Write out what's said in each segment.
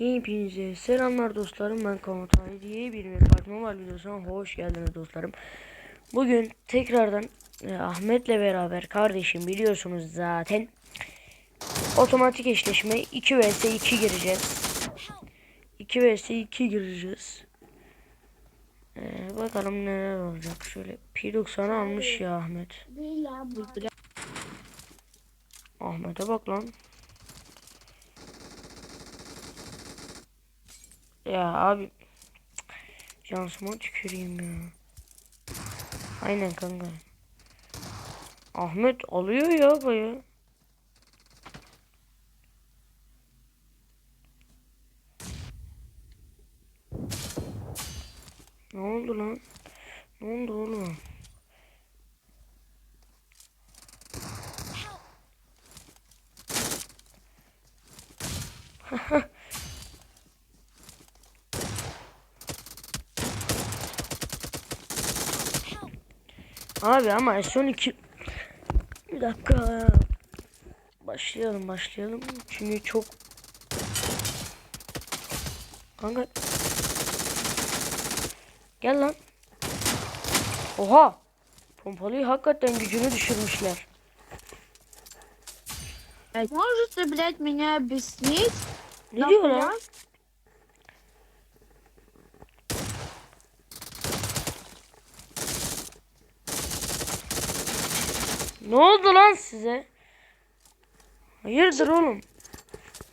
Hepinize selamlar dostlarım ben Komutan diye bir Partner var videosuna hoş geldiniz dostlarım. Bugün tekrardan e, Ahmet'le beraber kardeşim biliyorsunuz zaten otomatik eşleşme 2 vs 2 gireceğiz. 2 vs 2 gireceğiz. E, bakalım neler olacak şöyle P90'ı almış ya Ahmet. Ahmet'e bak lan. Ya abi Şansıma tüküreyim ya. Aynen kanka. Ahmet alıyor ya baya. Ne oldu lan? Ne oldu oğlum? Abi ama son iki bir dakika başlayalım başlayalım çünkü çok kanka gel lan oha pompalıyı hakikaten gücünü düşürmüşler Можете, блядь, меня объяснить? ne diyor lan Ne oldu lan size hayırdır oğlum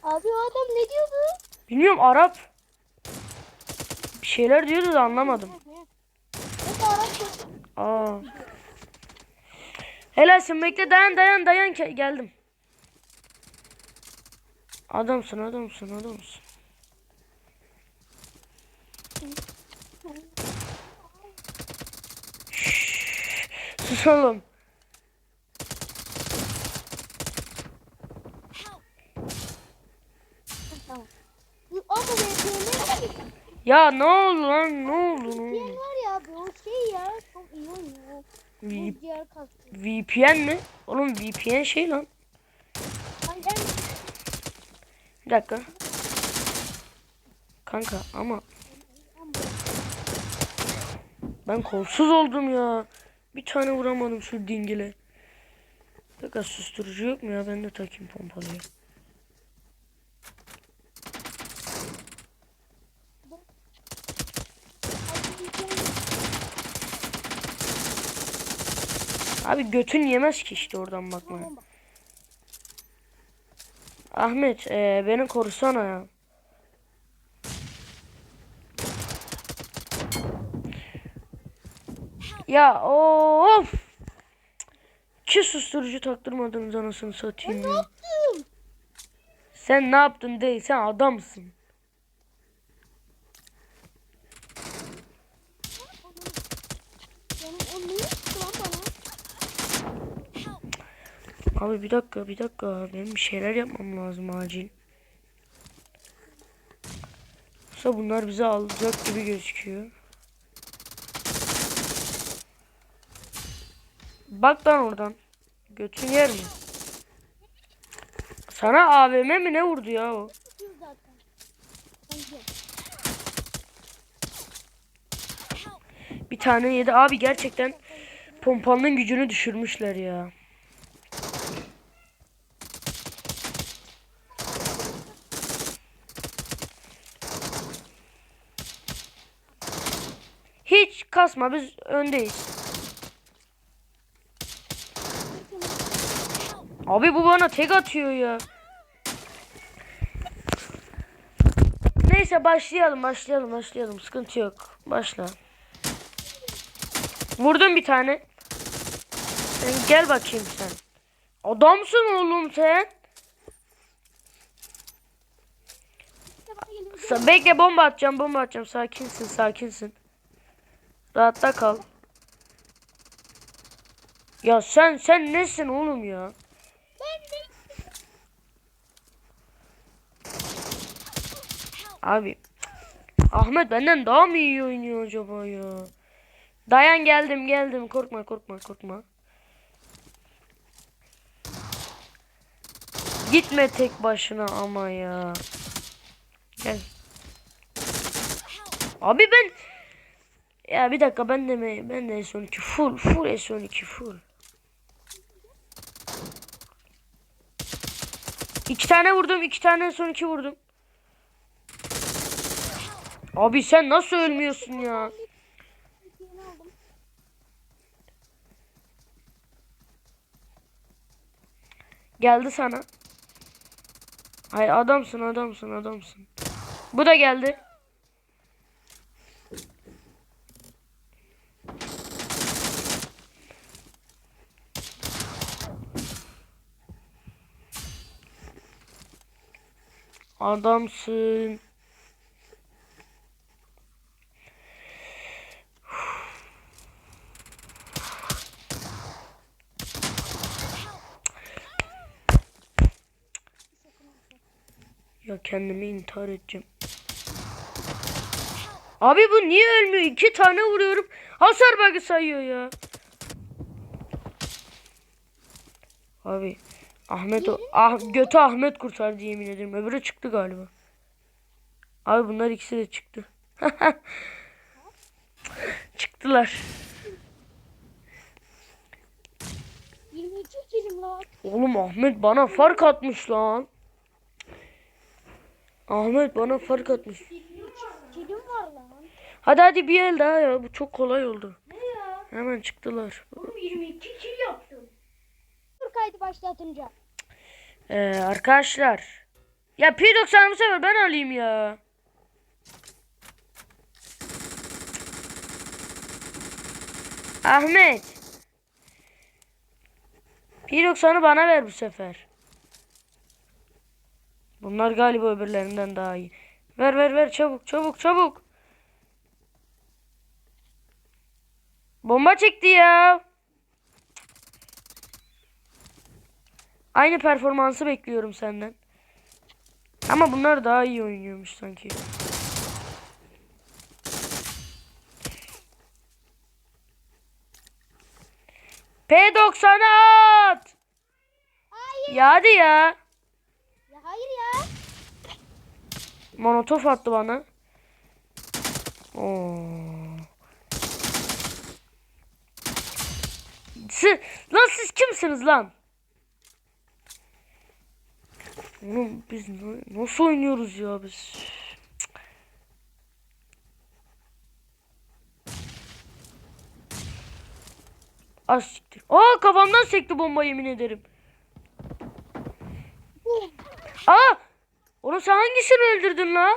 Abi o adam ne diyordu? bilmiyorum Arap bir şeyler diyordu da anlamadım Aa. Helalsin bekle dayan dayan dayan geldim. Adamsın adamsın adamsın. Şşş, Sus oğlum. Ama VPN Ya ne oldu lan ne oldu VPN var ya abi o şey ya çok iyi oynuyor. V-. VPN mi? Oğlum VPN şey lan. Hani en Bir dakika. Kanka ama ben kolsuz oldum ya. Bir tane vuramadım şu dingile. Bir dakika susturucu yok mu ya? Ben de takayım pompalıyı. Abi götün yemez ki işte oradan bakmaya. Ahmet eee, beni korusana ya. Ya of. Ki susturucu taktırmadınız anasını satayım ya. Sen ne yaptın değil sen adamsın. Benim o ne yaptı lan bana? Abi bir dakika bir dakika benim bir şeyler yapmam lazım acil. Yoksa bunlar bizi alacak gibi gözüküyor. Bak lan oradan. Götün yer mi? Sana AVM mi ne vurdu ya o? Bir tane yedi. Abi gerçekten pompanın gücünü düşürmüşler ya. Hiç kasma biz öndeyiz. Abi bu bana tek atıyor ya. Neyse başlayalım başlayalım başlayalım sıkıntı yok. Başla. Vurdum bir tane. Sen gel bakayım sen. Adamsın oğlum sen. Bekle bomba atacağım bomba atacağım. Sakinsin sakinsin. Rahatta kal. Ya sen sen nesin oğlum ya? Abi Ahmet benden daha mı iyi oynuyor acaba ya? Dayan geldim geldim korkma korkma korkma. Gitme tek başına ama ya. Gel. Abi ben ya bir dakika ben de mi ben de S12 full full S12 full. İki tane vurdum, iki tane S12 vurdum. Abi sen nasıl ölmüyorsun ya? Geldi sana. Hay adamsın, adamsın, adamsın. Bu da geldi. Adamsın. Ya kendimi intihar edeceğim. Abi bu niye ölmüyor? İki tane vuruyorum. Hasar bug'ı sayıyor ya. Abi Ahmet o ah, götü Ahmet kurtardı yemin ederim. Öbürü çıktı galiba. Abi bunlar ikisi de çıktı. Çıktılar. 22 kilim lan. Oğlum Ahmet bana fark atmış lan. Ahmet bana fark atmış. Kilim var lan. Hadi hadi bir el daha ya. Bu çok kolay oldu. Ne ya? Hemen çıktılar. Oğlum 22 kil yaptım. Kaydı başlatınca. Ee, arkadaşlar. Ya P90 bu sefer ben alayım ya. Ahmet. P90'ı bana ver bu sefer. Bunlar galiba öbürlerinden daha iyi. Ver ver ver çabuk çabuk çabuk. Bomba çekti ya. Aynı performansı bekliyorum senden. Ama bunlar daha iyi oynuyormuş sanki. P90'ı at. Hayır. Ya hadi ya. Ya hayır ya. Monotof attı bana. Oo. Siz, lan siz kimsiniz lan? Oğlum biz na- nasıl oynuyoruz ya biz? Az siktir. Aa kafamdan sekti bomba yemin ederim. Aa! Onu sen hangisini öldürdün la?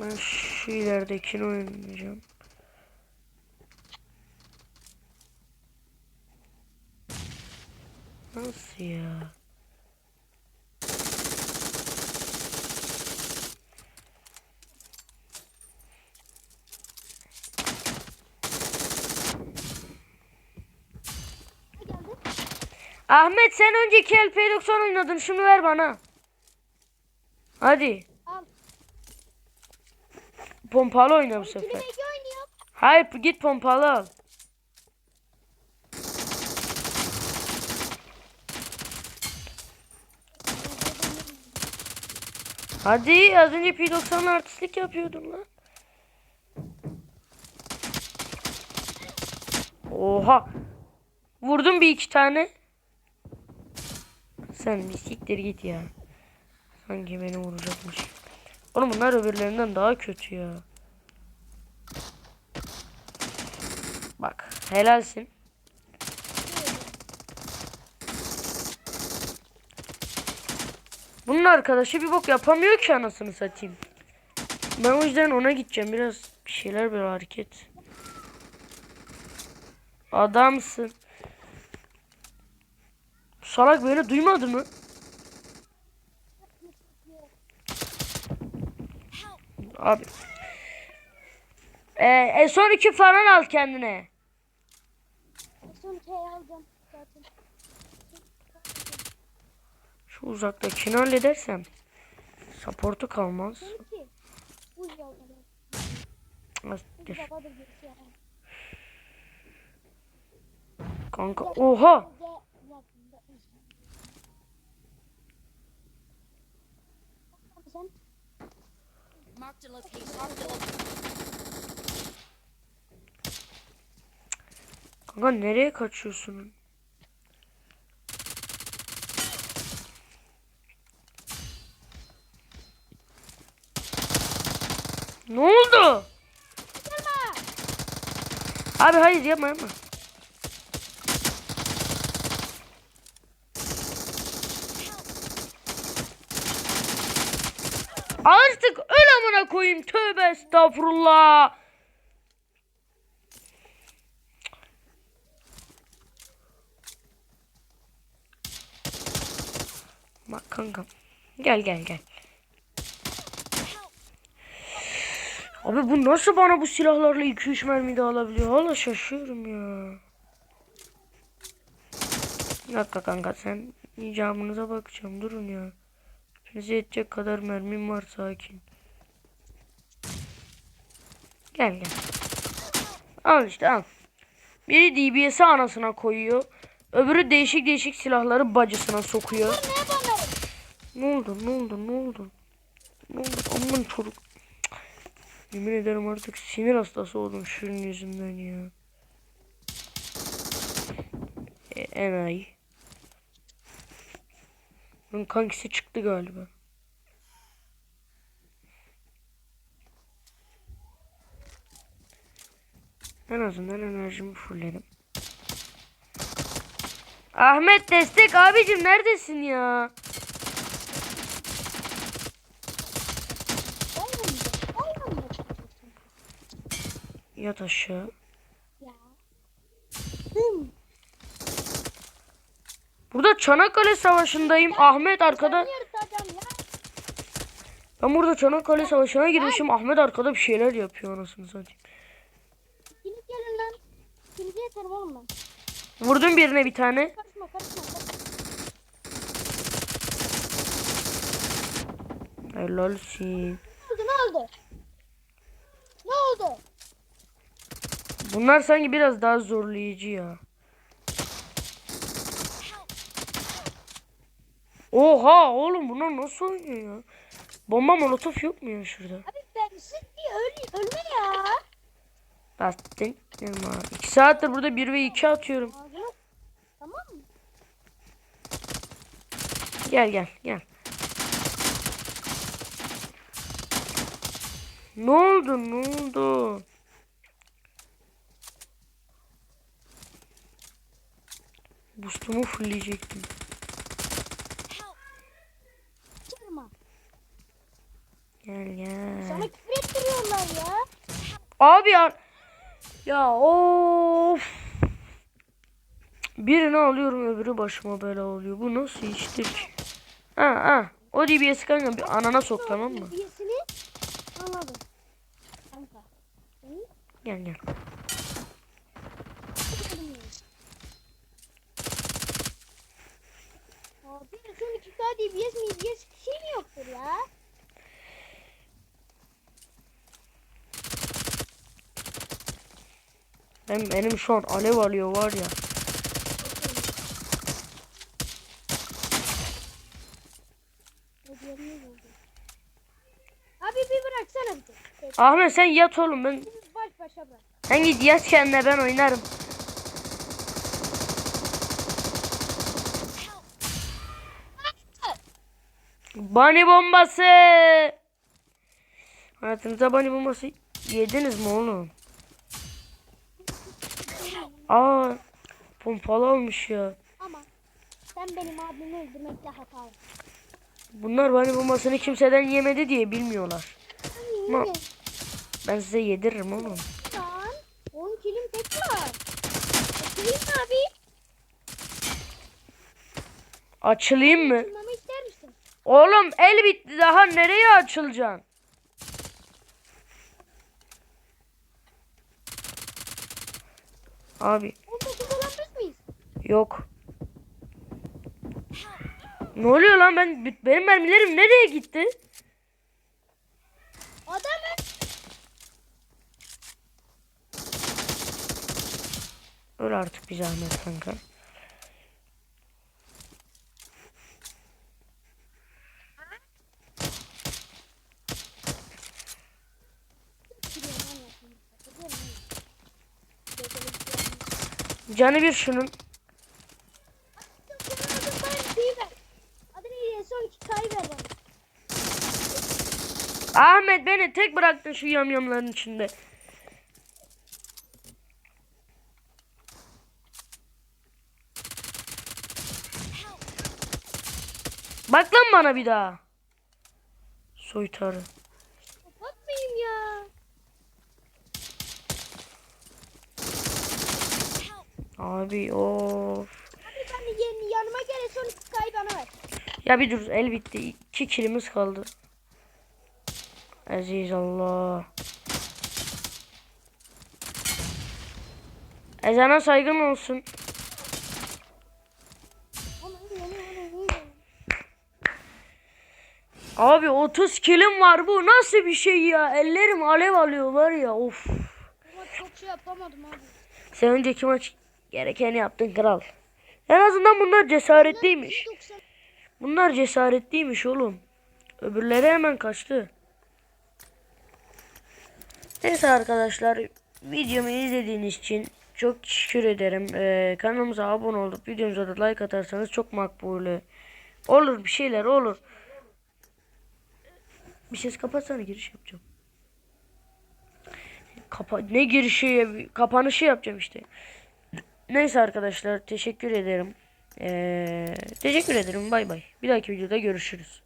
Ben şu ileridekini oynayacağım. Nasıl ya? Ahmet sen önceki LP90 oynadın. Şunu ver bana. Hadi. Al. Pompalı oyna bu sefer. Hayır git pompalı al. Hadi az önce P90 artistlik yapıyordun lan. Oha. Vurdum bir iki tane. Sen bir siktir git ya. Sanki beni vuracakmış. Oğlum bunlar öbürlerinden daha kötü ya. Bak helalsin. Bunun arkadaşı bir bok yapamıyor ki anasını satayım. Ben o yüzden ona gideceğim. Biraz bir şeyler bir hareket. Adamsın. Salak beni duymadı mı? Abi. Ee, son iki falan al kendine. Son şey Şu uzaktakini halledersem supportu kalmaz. Azdır. Kanka oha. Kanka nereye kaçıyorsun? Ne oldu? Abi hayır yapma yapma. Artık öl amına koyayım. Tövbe estağfurullah. Bak kankam. Gel gel gel. Abi bu nasıl bana bu silahlarla 2-3 mermi de alabiliyor? Hala şaşıyorum ya. Bir dakika kanka sen icabınıza bakacağım. Durun ya. Hepinize yetecek kadar mermim var sakin. Gel gel. Al işte al. Biri DBS'i anasına koyuyor. Öbürü değişik değişik silahları bacısına sokuyor. Ne oldu? Ne oldu? Ne oldu? Ne oldu? Aman çocuk. Yemin ederim artık sinir hastası oldum şunun yüzünden ya. E, enayi. Bunun kankisi çıktı galiba. En azından enerjimi fullledim. Ahmet destek abicim neredesin ya? Yat aşağı. Ya. Burada Çanakkale Savaşı'ndayım. Ahmet arkada. Ben burada Çanakkale Savaşı'na girmişim. Ahmet arkada bir şeyler yapıyor anasını satayım. Kilit gelin lan. Kilidi yeterim oğlum ben. Vurdum birine bir tane. Karışma karışma. karışma. Helalsin. Ne oldu ne oldu? Ne oldu? Bunlar sanki biraz daha zorlayıcı ya. Oha oğlum bunlar nasıl oynuyor ya? Bomba molotof yok mu ya şurada? Abi ben bir öl ölme ya. Bastın. Yapma. İki saattir burada 1 ve 2 atıyorum. Tamam mı? Gel gel gel. Ne oldu ne oldu? Boost'umu fullleyecektim. Gel gel. Sana küfür ettiriyorlar ya. Abi ya. Ya of. Birini alıyorum öbürü başıma bela oluyor. Bu nasıl iştir? Ha ha. O DBS kanka bir anana sok tamam mı? Birisini anladım. Kanka. Gel gel. Abi saat DBS mi DBS bir şey mi yoktur ya? Ben, benim şu an alev alıyor var ya. Abi bir bıraksana bir tek. Ahmet sen yat oğlum ben. Baş başa bırak. Sen git yat kendine ben oynarım. Bani bombası. Hayatınızda bani bombası yediniz mi oğlum? Aa, pompalı almış ya. Ama sen benim abimi öldürmekte hata ettin. Bunlar bani bombasını kimseden yemedi diye bilmiyorlar. Ama Ben size yediririm oğlum. lan 10 kilim tek var. Açılayım abi? Açılayım mı? Oğlum el bitti daha nereye açılacaksın? Abi 19 olamaz mıyız? yok. Ne oluyor lan ben benim mermilerim nereye gitti? Adamın Öl artık bir zahmet kanka. Canı bir şunun. Senin adın bana şeyi ver. Adı neydi? Son iki kayı ver bana. Ahmet beni tek bıraktın şu yamyamların içinde. Bak lan bana bir daha. Soytarı. Kapatmayayım ya. Abi of. Abi ben de yeni yanıma gel son kayı bana ver. Ya bir dur el bitti. İki kilimiz kaldı. Aziz Allah. Ezana saygın olsun. Abi 30 kilim var bu nasıl bir şey ya? Ellerim alev alıyor var ya of. Ama çok şey yapamadım abi. Sen önceki maç gerekeni yaptın kral. En azından bunlar cesaretliymiş. 90 Bunlar cesaretliymiş oğlum. Öbürleri hemen kaçtı. Neyse arkadaşlar videomu izlediğiniz için çok teşekkür ederim. Ee, kanalımıza abone olup videomuza da like atarsanız çok makbule. Olur bir şeyler olur. Bir ses kapatsana giriş yapacağım. Kapa ne girişi kapanışı yapacağım işte. Neyse arkadaşlar teşekkür ederim. Ee, teşekkür ederim bay bay. Bir dahaki videoda görüşürüz.